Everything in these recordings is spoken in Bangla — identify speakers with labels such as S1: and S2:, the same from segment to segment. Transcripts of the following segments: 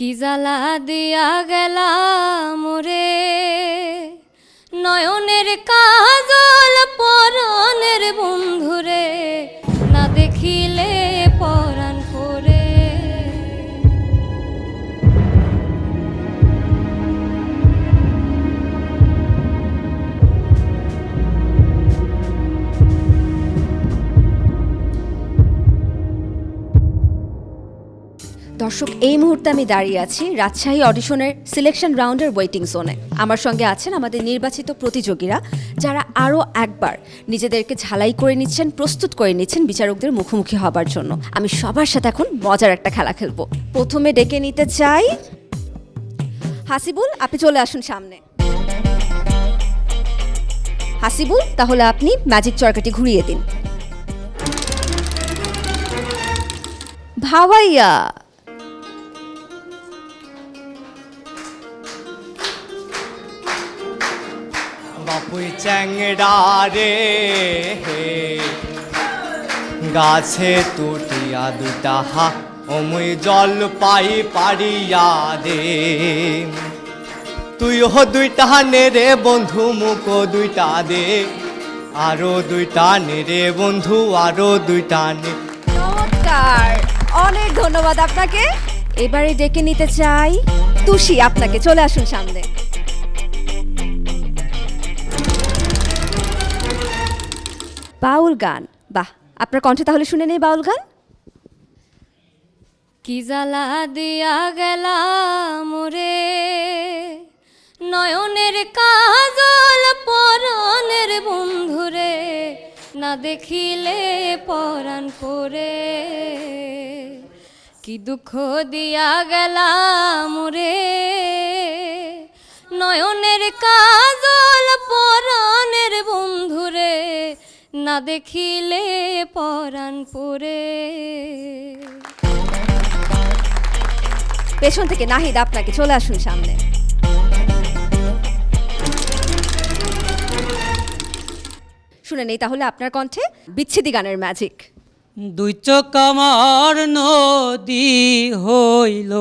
S1: কি জ্বালা দিয়া গেলাম রে? নয়নের কাজল
S2: দর্শক, এই মুহূর্তে আমি দাঁড়িয়ে আছি রাজশাহী অডিশনের সিলেকশন রাউন্ডের ওয়েটিং জোনে আমার সঙ্গে আছেন আমাদের নির্বাচিত প্রতিযোগীরা, যারা আরও একবার নিজেদেরকে ঝালাই করে নিচ্ছেন, প্রস্তুত করে নিচ্ছেন বিচারকদের মুখোমুখি হবার জন্য। আমি সবার সাথে এখন মজার একটা খেলা খেলব। প্রথমে ডেকে নিতে চাই হাসিবুল, আপনি চলে আসুন সামনে। হাসিবুল, তাহলে আপনি ম্যাজিক চরকাটি ঘুরিয়ে দিন। ভাওয়াইয়া
S3: বাপুই চ্যাংড়া রে। হে গাছে তুটিয়া দুটা হা, অমুই জল পাই পারিয়া দে। তুই ও দুইটা নে রে বন্ধু, মুখ দুইটা দে। আরও দুইটা নে রে বন্ধু, আরও দুইটা নে।
S2: চমৎকার অনেক ধন্যবাদ আপনাকে। এবারে ডেকে নিতে চাই তুষি, আপনাকে চলে আসুন সামনে। বাউল গান। বাহ, আপনার কণ্ঠে তাহলে শুনে নেই বাউল গান?
S1: কি জ্বালা দিয়া গেলা মোরে নয়নের কাজল পরনের বন্ধুরে না দেখিলে পরাণ করে। কি দুঃখ দিয়া গেলা মোরে নয়নের কাজল দেখিলে পরাণ পরে
S2: পেছন থেকে নাহিদ আপনাকে চলে আসুন সামনে। শুনে নেই তাহলে আপনার কণ্ঠে বিচ্ছেদি গানের ম্যাজিক
S4: দুই চোখ আমার নদী হইল।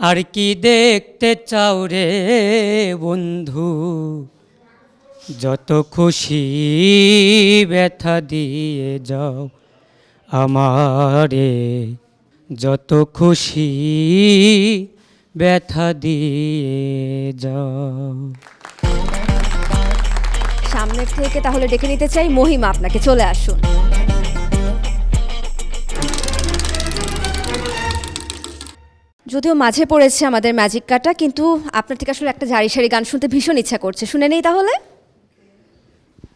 S4: আর কি দেখতে চাও রে বন্ধু? যত খুশি ব্যথা দিয়ে যাও আমারে, যত খুশি ব্যথা দিয়ে যাও।
S2: সামনের থেকে তাহলে ডেকে নিতে চাই মহিমা, আপনাকে চলে আসুন। যদিও মাঝে পড়েছে আমাদের ম্যাজিক কাটা, কিন্তু আপনার থেকে আসলে একটা জারি সারি গান শুনতে ভীষণ ইচ্ছা করছে। শুনে নেই তাহলে?